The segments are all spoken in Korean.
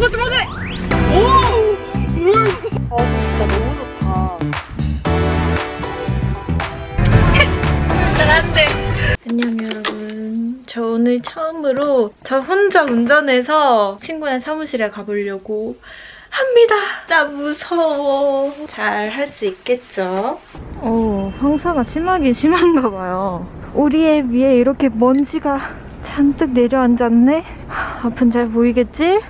마지막에 오! 아 진짜 너무 좋다. 잘한데 안녕 여러분. 저 오늘 처음으로 저 혼자 운전해서 친구네 사무실에 가보려고 합니다. 나 무서워. 잘 할 수 있겠죠? 오 황사가 심하긴 심한가 봐요. 우리의 위에 이렇게 먼지가 잔뜩 내려앉았네? 하, 앞은 잘 보이겠지?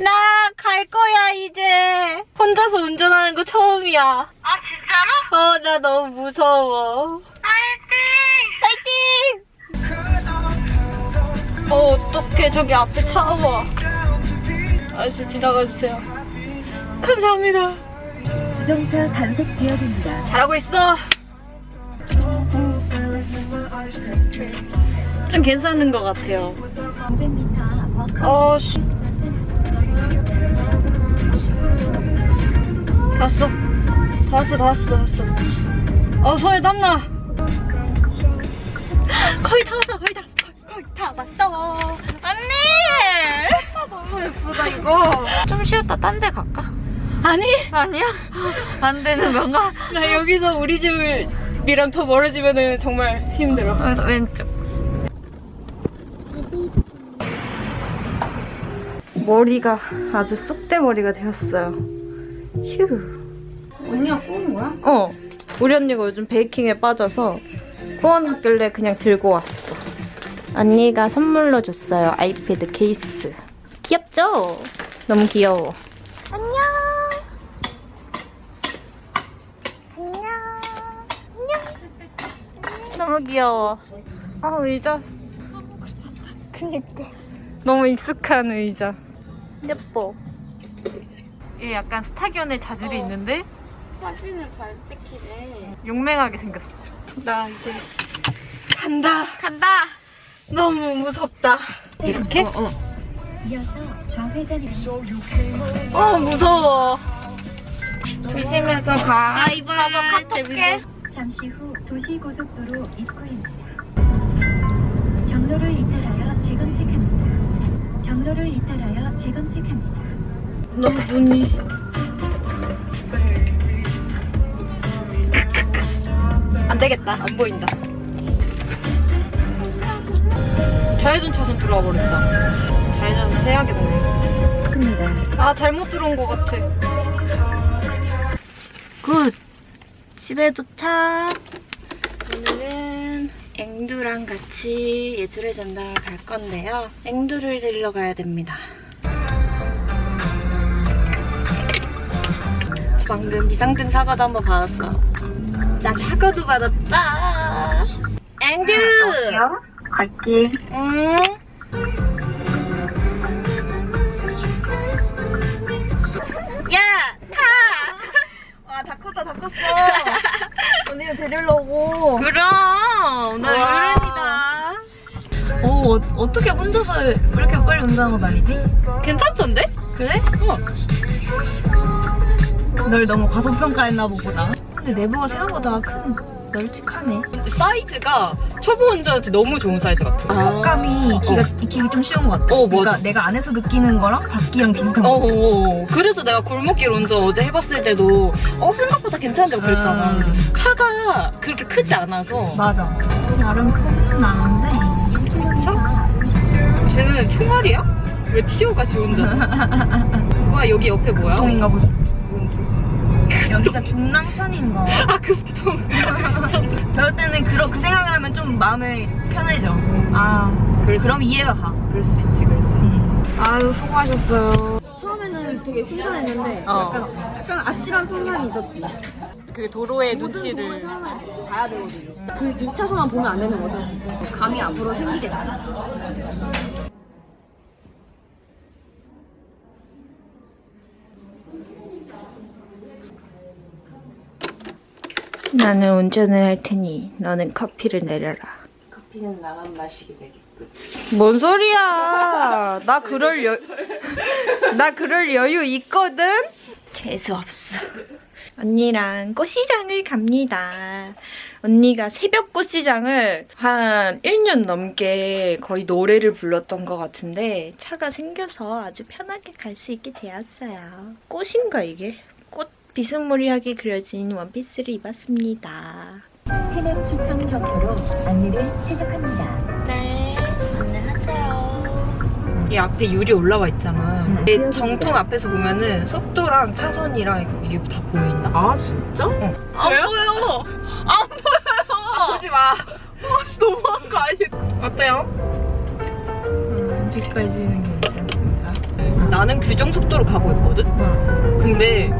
나 갈 거야 이제 혼자서 운전하는 거 처음이야 아 진짜로? 어 나 너무 무서워 파이팅! 파이팅! 어 어떡해 저기 앞에 차 와. 아저씨 지나가주세요 감사합니다 자동차 단속 지역입니다. 잘하고 있어 좀 괜찮은 것 같아요 500m 워커 어, 씨. 다 왔어. 다 왔어, 다 왔어, 다 왔어. 어, 손에 땀나. 거의 다 왔어, 거의 다. 거의, 거의 다 왔어. 안돼! 너무 예쁘다 이거 좀 쉬었다 딴 데 갈까? 아니, 아니야? 안 되는 건가? 나 여기서 우리 집을 이랑 더 멀어지면은 정말 힘들어. 그래서 왼쪽 머리가 아주 쏙대머리가 되었어요. 휴. 언니가 꼬는 거야? 어. 우리 언니가 요즘 베이킹에 빠져서 후원하길래 그냥 들고 왔어. 언니가 선물로 줬어요. 아이패드 케이스. 귀엽죠? 너무 귀여워. 안녕. 안녕. 안녕. 너무 귀여워. 아, 의자. 그니까. 너무 익숙한 의자. 예뻐. 얘 약간 스타견의 자질이 있는데 사진을 잘 찍히네 용맹하게 생겼어. 나 이제 간다. 간다! 너무 무섭다. 이렇게? 어, 어. 이어서 좌회전입니다. 어 무서워. 조심해서 가. 가서 카톡해 잠시 후 도시고속도로 입구입니다. 경로를 이탈하여. 경로를 이탈하여 재검색합니다. 너무 눈이. 안 되겠다. 안 보인다. 좌회전 차선 들어와 버렸다. 좌회전은 해야겠네. 아 잘못 들어온 것 같아. 굿. 집에 도착. 오늘은 앵두랑 같이 예술의 전당을 갈 건데요. 앵두를 데리러 가야 됩니다. 방금 비상등 사과도 한번 받았어. 나 사과도 받았다. 앵두. 갈게 응. 야, 타. 와 다 컸다 다 컸어 언니를 데리려고 그럼 나 와. 어른이다. 어, 어떻게 혼자서 이렇게 빨리 운전하고 다니지? 괜찮던데? 그래? 어. 널 너무 과소평가했나 보구나 근데 내부가 생각보다 큰 널찍하네 사이즈가 초보 운전한테 너무 좋은 사이즈 같아. 흡감이 익히가, 익히기 좀 쉬운 것 같아 어, 그러니까 맞아. 내가 안에서 느끼는 거랑 밖이랑 비슷한 어, 거지 어, 어. 그래서 내가 골목길 운전 어제 해봤을 때도 어 생각보다 괜찮다고 그랬잖아. 음. 차가 그렇게 크지 않아서 맞아 나름 크긴 나는데 쟤는 총알이야? 왜 튀어가 지 혼자서? 와 여기 옆에 뭐야? 보통인가 보지. 여기가 중랑천인가 아 급통. 마음이 편해져 아 그럴 수 그럼 이해가 가 그럴 수 있지, 그럴 수 있지. 아유 수고하셨어요 처음에는 되게 신선했는데 어. 약간, 약간 아찔한 순간이 있었지. 그 도로의 모든 도로의 눈치를. 상황을 봐야 되거든요. 진짜 그 2차선만 보면 안 되는 거 사실. 감이 앞으로 생기겠지. 나는 운전을 할 테니 너는 커피를 내려라. 커피는 나만 마시게 되겠군. 뭔 소리야? 나 그럴 여, 나 그럴 여유 있거든. 재수 없어. 언니랑 꽃시장을 갑니다. 언니가 새벽 꽃시장을 한 1년 넘게 거의 노래를 불렀던 것 같은데 차가 생겨서 아주 편하게 갈 수 있게 되었어요. 꽃인가 이게? 꽃 비스무리하게 그려진 원피스를 입었습니다. 티맵 추천 경로로 안내를 시작합니다. 네, 안녕하세요. 이 앞에 유리 올라와 있잖아. 응. 이 정통 앞에서 보면은 속도랑 차선이랑 이게 다 보인다? 아 진짜? 안 보여! 안 보여요! 보지 마! 와, 씨, 너무한 거 아니야? 어때요? 음, 아직까지는 괜찮습니다. 나는 규정 속도로 가고 있거든? 근데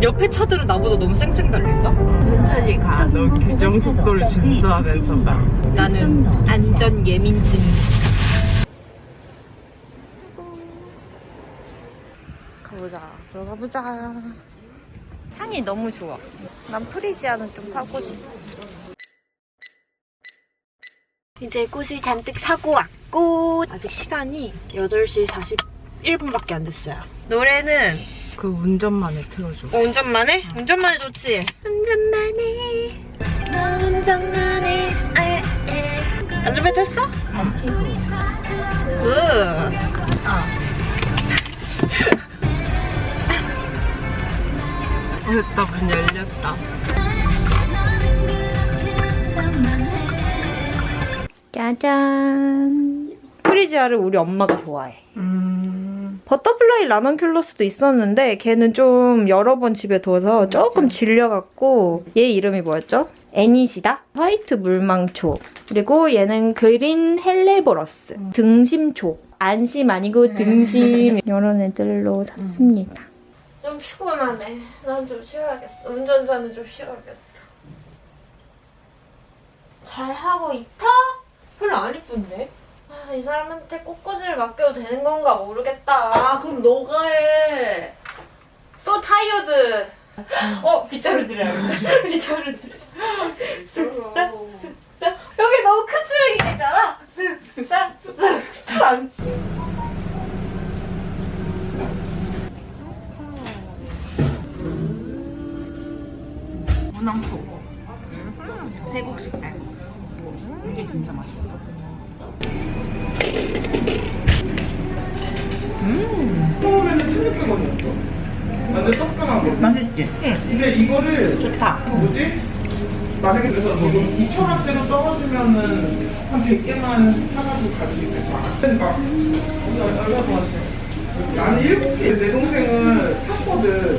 옆에 차들은 나보다 너무 쌩쌩 달린다? 천천히 가. 너 규정 속도를 준수하면서 가. 나는 안전 예민증. 가보자. 들어가 보자. 향이 너무 좋아. 난 프리지아는 좀 사고 싶어. 이제 꽃을 잔뜩 사고 왔고 아직 시간이 8시 41분 밖에 안 됐어요. 노래는 그 운전만에 틀어줘. 어, 운전만 해? 운전만 해 좋지? 운전만 해. 나 운전만 해. 에, 에. 안전벨트 했어? 잠시 후 굿. 됐다 문 열렸다. 짜잔. 프리지아를 우리 엄마가 좋아해. 음. 버터플라이 라넌큘러스도 있었는데 걔는 좀 여러 번 집에 둬서 조금 질려갖고 얘 이름이 뭐였죠? 애니시다? 화이트 물망초. 그리고 얘는 그린 헬레보러스. 등심초. 안심 아니고 등심. 이런 애들로 샀습니다. 좀 피곤하네. 난 좀 쉬어야겠어. 운전자는 좀 쉬어야겠어. 잘 하고 있어? 별로 안 이쁜데? 아, 이 사람한테 꽃꽂이를 맡겨도 되는 건가 모르겠다. 아 그럼 너가 해. So tired. 어, 빗자루질해야겠다. 빗자루질. 쓱싹, 쓱싹. 여기 너무 큰 쓰레기 있잖아. 쓱싹, 쓱싹, 쓱싹. 문항포. 태국 식살 먹었어. 이게 진짜 맛있어. 처음에는 청국장거리였어. 완전 거. 맛있지? 근데 이거를 좋다. 뭐지? 만약에 그래서 뭐 2천 원대로 떨어지면은 한 100개만 사가지고 가지고 있겠다. 그러니까 더 왔어? 나는 7개. 내 동생은 샀거든.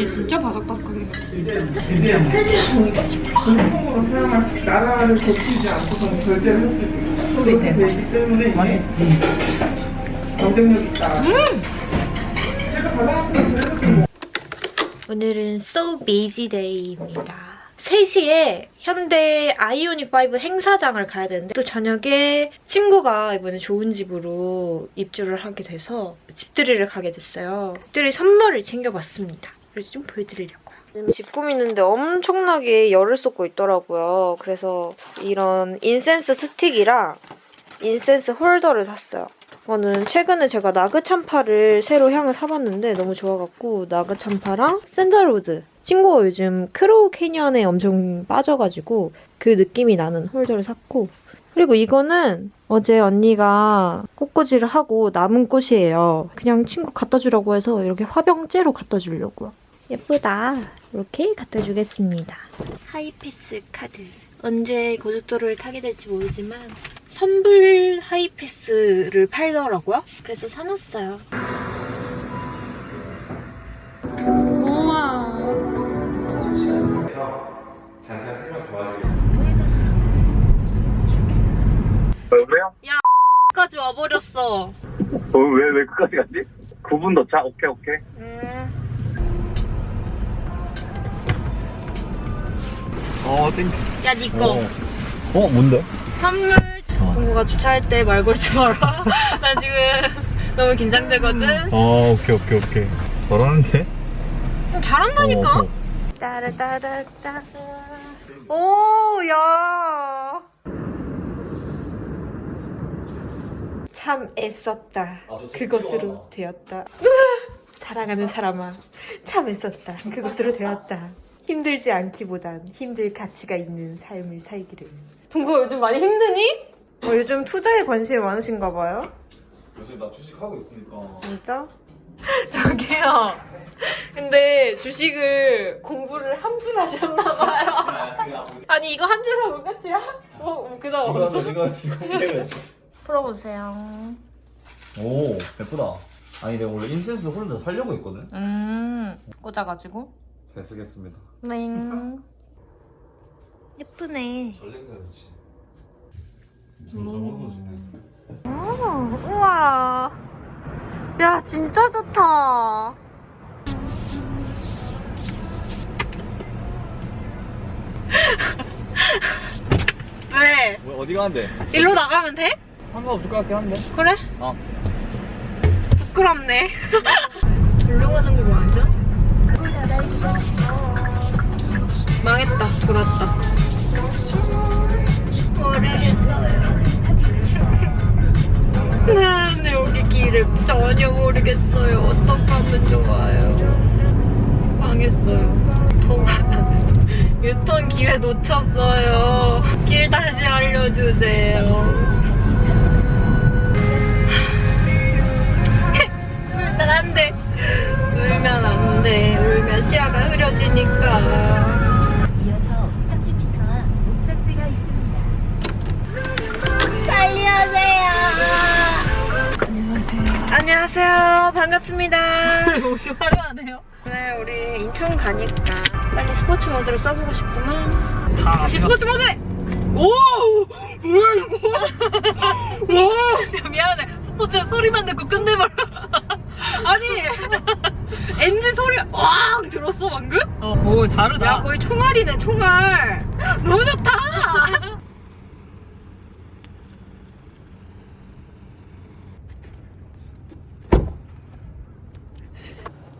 얘 진짜 바삭바삭하게 좀 오늘은 So Busy Day입니다. 3시에 현대 아이오닉 5 행사장을 가야 되는데 또 저녁에 친구가 이번에 좋은 집으로 입주를 하게 돼서 집들이를 가게 됐어요. 집들이 선물을 챙겨봤습니다. 그래서 좀 보여드리려고요. 지금 집 꾸미는데 엄청나게 열을 쏟고 있더라고요. 그래서 이런 인센스 스틱이랑 인센스 홀더를 샀어요. 이거는 최근에 제가 나그 참파를 새로 향을 사봤는데 너무 좋아갖고 나그 참파랑 샌들우드 친구가 요즘 크로우 캐년에 엄청 빠져가지고 그 느낌이 나는 홀더를 샀고 그리고 이거는 어제 언니가 꽃꽂이를 하고 남은 꽃이에요. 그냥 친구 갖다 주라고 해서 이렇게 화병째로 갖다 주려고요. 예쁘다. 이렇게 갖다 주겠습니다. 하이패스 카드. 언제 고속도로를 타게 될지 모르지만 선불 하이패스를 팔더라고요. 그래서 사놨어요. 우와. 자세한 설명 도와드릴게요. 왜요? 까지 와버렸어. 어, 왜, 왜 끝까지 갔지? 9분 더 차? 오케이, 오케이. 음. 어, 땡큐. 야, 니 거. 어, 뭔데? 선물. 친구가 주차할 때 말 걸지 마라. 나 지금 너무 긴장되거든. 어, 오케이, 오케이, 오케이. 잘하는데? 좀 잘한다니까? 어, 어. 따라따라따. 오, 야. 참 애썼다. 그것으로 되었다. 사랑하는 사람아, 참 애썼다. 그것으로 되었다. 힘들지 않기보단 힘들 가치가 있는 삶을 살기를. 동거 요즘 많이 힘드니? 어, 요즘 투자에 관심이 많으신가 봐요. 요새 나 주식하고 있으니까 진짜? 저기요. 근데 주식을 공부를 한 줄 하셨나 봐요. 아니, 이거 한 줄 하고 끝이야? 뭐, 그 다음 없어? 이거 이거 이거 풀어보세요. 오 예쁘다 아니 내가 원래 인센스 홀더 살려고 했거든 음, 꽂아가지고. 잘 쓰겠습니다 네. 예쁘네. 잘 냄새 좋지 어두워지네 어, 우와. 야, 진짜 좋다. 왜? 뭐 어디 가는데? 일로 나가면 돼? 상관없을 것 같긴 한데 그래? 어 부끄럽네. 조용하는 거 맞아? 망했다. 돌았다. 모르겠어요. 네, 여기 길을 전혀 모르겠어요. 어떻게 하면 좋아요? 망했어요. 유턴 기회 놓쳤어요. 길 다시 알려주세요. 울면 안 돼. 울면 안 돼. 시야가 흐려지니까. 이어서 30m 앞 목적지가 있습니다. 살려주세요. 안녕하세요. 반갑습니다. 옷이 화려하네요. 네, 우리 인천 가니까 빨리 스포츠 모드를 써보고 싶구만. 다 다시 스포츠 모드! 오! 뭐야, 이거? 와! 미안해. 스포츠 소리만 듣고 끝내버려. 아니, 엔진 소리, 와! 들었어, 방금? 어, 오, 다르다. 야, 거의 총알이네, 총알. 너무 좋다!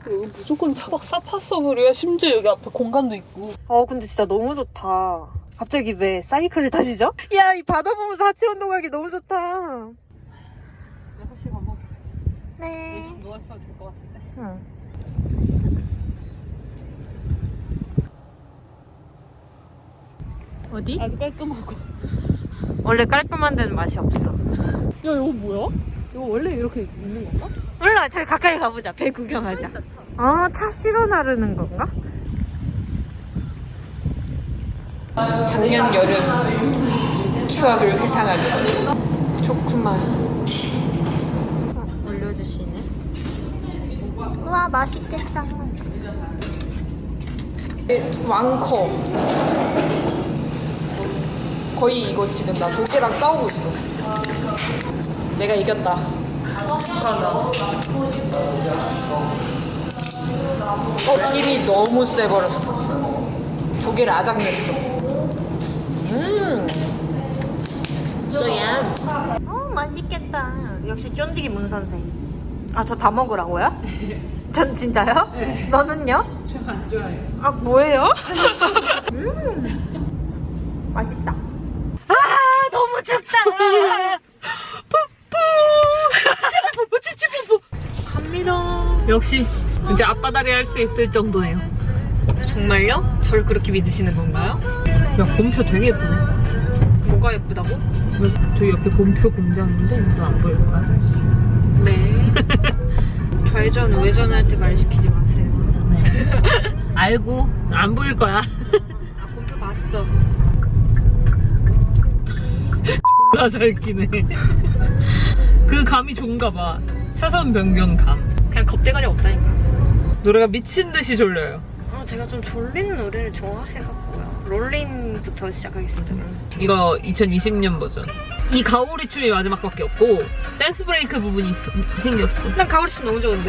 여기 무조건 차박 사파서블이야. 심지어 여기 앞에 공간도 있고. 어, 근데 진짜 너무 좋다. 갑자기 왜 사이클을 타시죠? 야, 이 바다 보면서 하체 운동하기 너무 좋다. 6시 밥 먹으러 가자. 네. 좀 누워있어도 될 것 같은데. 응. 어디? 아주 깔끔하고. 원래 깔끔한 데는 맛이 없어. 야, 이거 뭐야? 이거 원래 이렇게 있는 건가? 몰라, 저기 가까이 가보자. 배 구경하자. 어, 차 실어 나르는 건가? 작년 여름 추억을 회상하는 좋구만. 올려주시네. 와, 맛있겠다. 왕커. 거의 이거 지금 나 조개랑 싸우고 있어. 내가 이겼다. 어, 힘이 너무 세버렸어. 조개를 아작냈어. 음. 쏘야. 어, 맛있겠다. 역시 쫀디기 문 선생. 아, 저 다 먹으라고요? 전 진짜요? 너는요? 안 좋아해. 아, 뭐예요? 음. 맛있다. 치치푸푸, 치치푸푸. 갑니다. 역시, 이제 앞바다리 할 수 있을 정도네요. 정말요? 저를 그렇게 믿으시는 건가요? 야, 곰표 되게 예쁘네. 뭐가 예쁘다고? 저기 옆에 곰표 공장인데, 이거 안 보일까? 네. 좌회전, 우회전 할 때 말 시키지 마세요. 알고, 안 보일 거야. 아, 곰표 봤어. 졸라 잘 끼네. 그 감이 좋은가 봐. 차선 변경 감. 그냥 겁대가리 없다니까. 노래가 미친 듯이 졸려요. 아, 제가 좀 졸린 노래를 좋아해갖고요. 롤링부터 시작하겠습니다. 그럼. 이거 2020년 버전. 이 가오리 춤이 마지막밖에 없고 댄스 브레이크 부분이 있- 생겼어. 난 가오리 춤 너무 좋은데?